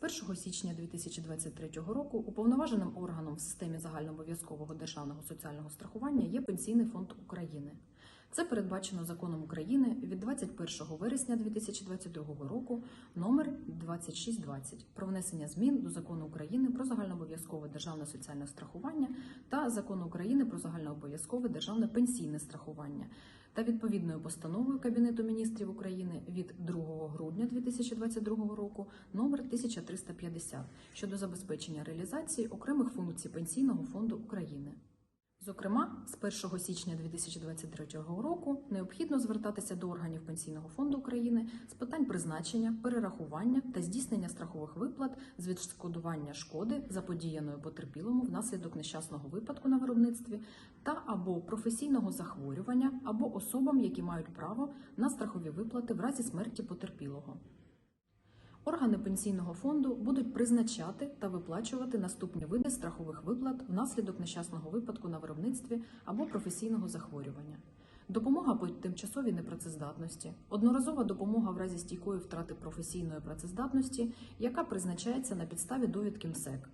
З 1 січня 2023 року уповноваженим органом в системі загальнообов'язкового державного соціального страхування є Пенсійний фонд України. Це передбачено законом України 21 вересня 2022 року номер 2620 про внесення змін до закону України про загальнообов'язкове державне соціальне страхування та закону України про загальнообов'язкове державне пенсійне страхування та відповідною постановою Кабінету міністрів України від 2 грудня 2022 року номер 1350 щодо забезпечення реалізації окремих функцій Пенсійного фонду України. Зокрема, з 1 січня 2023 року необхідно звертатися до органів Пенсійного фонду України з питань призначення, перерахування та здійснення страхових виплат з відшкодування шкоди, заподіяної потерпілому внаслідок нещасного випадку на виробництві та або професійного захворювання, або особам, які мають право на страхові виплати в разі смерті потерпілого. Органи пенсійного фонду будуть призначати та виплачувати наступні види страхових виплат внаслідок нещасного випадку на виробництві або професійного захворювання. Допомога по тимчасовій непрацездатності, одноразова допомога в разі стійкої втрати професійної працездатності, яка призначається на підставі довідки МСЕК.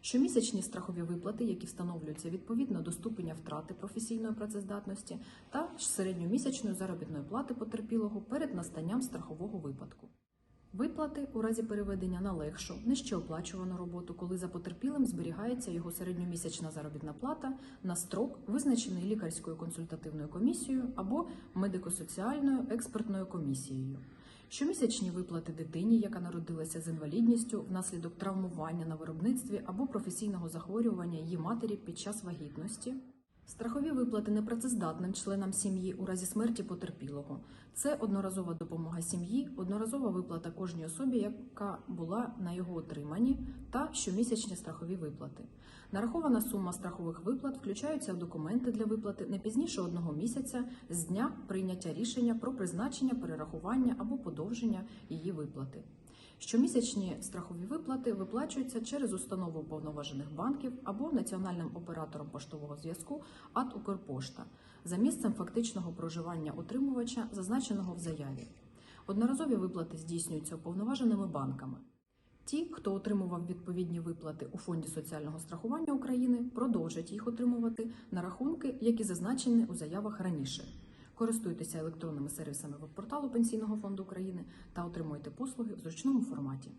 Щомісячні страхові виплати, які встановлюються відповідно до ступеня втрати професійної працездатності та середньомісячної заробітної плати потерпілого перед настанням страхового випадку. Виплати у разі переведення на легшу, нижче оплачувану роботу, коли за потерпілим зберігається його середньомісячна заробітна плата на строк, визначений лікарською консультативною комісією або медико-соціальною експертною комісією. Щомісячні виплати дитині, яка народилася з інвалідністю внаслідок травмування на виробництві або професійного захворювання її матері під час вагітності. Страхові виплати непрацездатним членам сім'ї у разі смерті потерпілого. Це одноразова допомога сім'ї, одноразова виплата кожній особі, яка була на його отриманні, та щомісячні страхові виплати. Нарахована сума страхових виплат включаються в документи для виплати не пізніше одного місяця з дня прийняття рішення про призначення, перерахування або подовження її виплати. Щомісячні страхові виплати виплачуються через установу уповноважених банків або національним оператором поштового зв'язку АТ Укрпошта за місцем фактичного проживання отримувача, зазначеного в заяві. Одноразові виплати здійснюються уповноваженими банками. Ті, хто отримував відповідні виплати у Фонді соціального страхування України, продовжать їх отримувати на рахунки, які зазначені у заявах раніше. Користуйтеся електронними сервісами веб-порталу Пенсійного фонду України та отримуйте послуги в зручному форматі.